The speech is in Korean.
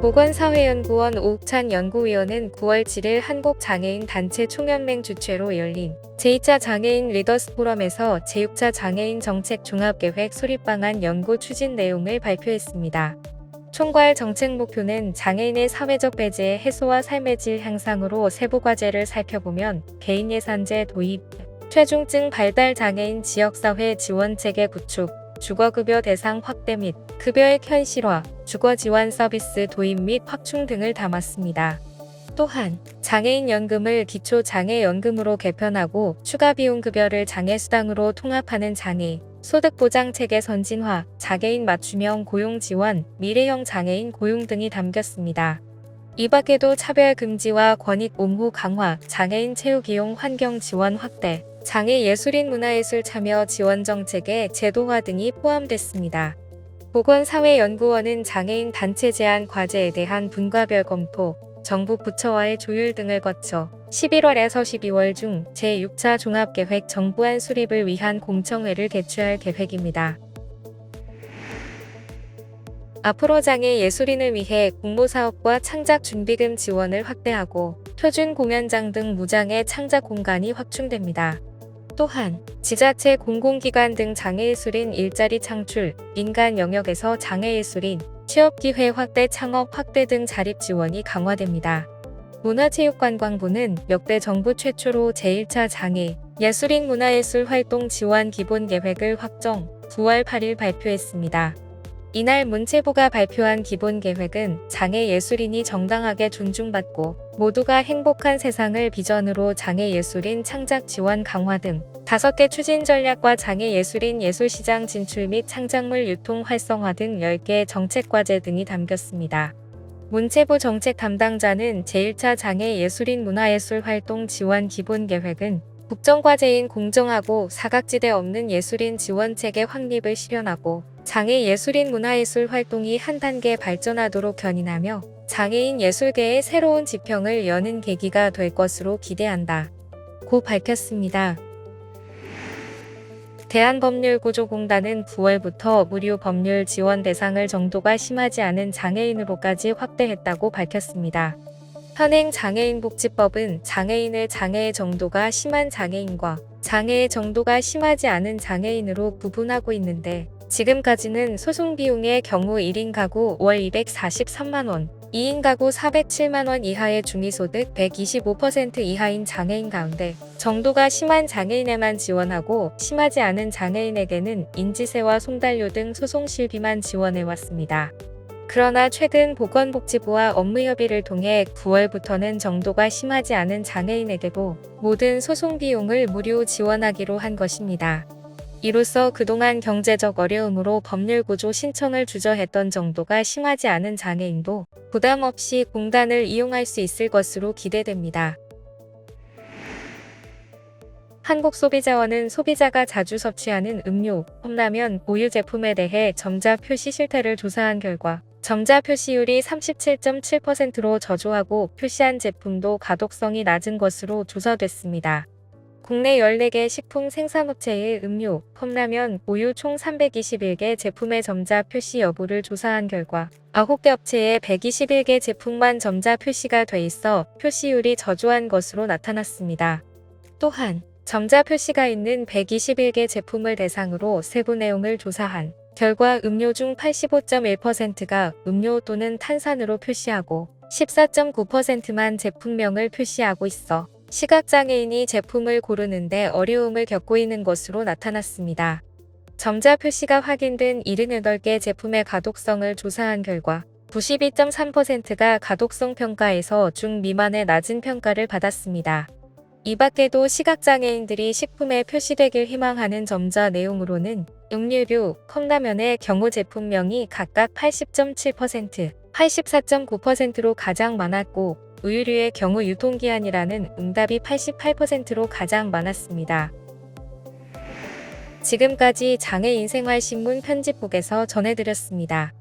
보건사회연구원 오욱찬 연구위원은 9월 7일 한국장애인 단체 총연맹 주최로 열린 제2차 장애인 리더스 포럼에서 제6차 장애인 정책 종합계획 수립방안 연구 추진 내용을 발표했습니다. 총괄 정책 목표는 장애인의 사회적 배제 해소와 삶의 질 향상으로 세부 과제를 살펴보면 개인 예산제 도입, 최중증 발달 장애인 지역사회 지원체계 구축, 주거급여 대상 확대 및 급여의 현실화, 주거 지원 서비스 도입 및 확충 등을 담았습니다. 또한 장애인 연금을 기초장애연금으로 개편하고 추가 비용 급여를 장애수당으로 통합하는 장애, 소득보장 체계 선진화, 장애인 맞춤형 고용 지원, 미래형 장애인 고용 등이 담겼습니다. 이 밖에도 차별 금지와 권익 옹호 강화, 장애인 체육 이용 환경 지원 확대, 장애 예술인 문화예술 참여 지원 정책의 제도화 등이 포함됐습니다. 보건사회연구원은 장애인 단체 제한 과제에 대한 분과별 검토, 정부 부처와의 조율 등을 거쳐 11월에서 12월 중 제6차 종합계획 정부안 수립을 위한 공청회를 개최할 계획입니다. 앞으로 장애 예술인을 위해 공모사업과 창작 준비금 지원을 확대하고 표준 공연장 등 무장애 창작 공간이 확충됩니다. 또한 지자체 공공기관 등 장애예술인 일자리 창출, 민간 영역에서 장애예술인 취업기회 확대 창업 확대 등 자립 지원이 강화됩니다. 문화체육관광부는 역대 정부 최초로 제1차 장애 예술인 문화예술 활동 지원 기본 계획을 확정 9월 8일 발표했습니다. 이날 문체부가 발표한 기본 계획은 장애 예술인이 정당하게 존중받고 모두가 행복한 세상을 비전으로 장애 예술인 창작 지원 강화 등 다섯 개 추진 전략과 장애 예술인 예술시장 진출 및 창작물 유통 활성화 등 10개 정책 과제 등이 담겼습니다. 문체부 정책 담당자는 제1차 장애 예술인 문화예술 활동 지원 기본 계획은 국정과제인 공정하고 사각지대 없는 예술인 지원 체계 확립을 실현하고 장애 예술인 문화예술 활동이 한 단계 발전하도록 견인하며 장애인 예술계의 새로운 지평을 여는 계기가 될 것으로 기대한다. 고 밝혔습니다. 대한법률구조공단은 9월부터 무료 법률 지원 대상을 정도가 심하지 않은 장애인으로까지 확대했다고 밝혔습니다. 현행 장애인복지법은 장애인을 장애의 정도가 심한 장애인과 장애의 정도가 심하지 않은 장애인으로 구분하고 있는데 지금까지는 소송 비용의 경우 1인 가구 월 243만원, 2인 가구 407만원 이하의 중위소득 125% 이하인 장애인 가운데 정도가 심한 장애인에만 지원하고 심하지 않은 장애인에게는 인지세와 송달료 등 소송 실비만 지원해왔습니다. 그러나 최근 보건복지부와 업무협의를 통해 9월부터는 정도가 심하지 않은 장애인에게도 모든 소송 비용을 무료 지원하기로 한 것입니다. 이로써 그동안 경제적 어려움으로 법률 구조 신청을 주저했던 정도가 심하지 않은 장애인도 부담 없이 공단을 이용할 수 있을 것으로 기대됩니다. 한국소비자원은 소비자가 자주 섭취하는 음료, 컵라면, 우유 제품에 대해 점자 표시 실태를 조사한 결과 점자 표시율이 37.7%로 저조하고 표시한 제품도 가독성이 낮은 것으로 조사됐습니다. 국내 14개 식품 생산업체의 음료, 컵라면, 우유 총 321개 제품의 점자 표시 여부를 조사한 결과 9개 업체의 121개 제품만 점자 표시가 돼 있어 표시율이 저조한 것으로 나타났습니다. 또한 점자 표시가 있는 121개 제품을 대상으로 세부 내용을 조사한 결과 음료 중 85.1%가 음료 또는 탄산으로 표시하고 14.9%만 제품명을 표시하고 있어 시각장애인이 제품을 고르는데 어려움을 겪고 있는 것으로 나타났습니다. 점자 표시가 확인된 78개 제품의 가독성을 조사한 결과 92.3%가 가독성 평가에서 중 미만의 낮은 평가를 받았습니다. 이 밖에도 시각장애인들이 식품에 표시되길 희망하는 점자 내용으로는 음료류, 컵라면의 경우 제품명이 각각 80.7%, 84.9%로 가장 많았고 우유류의 경우 유통기한이라는 응답이 88%로 가장 많았습니다. 지금까지 장애인 생활신문 편집국에서 전해드렸습니다.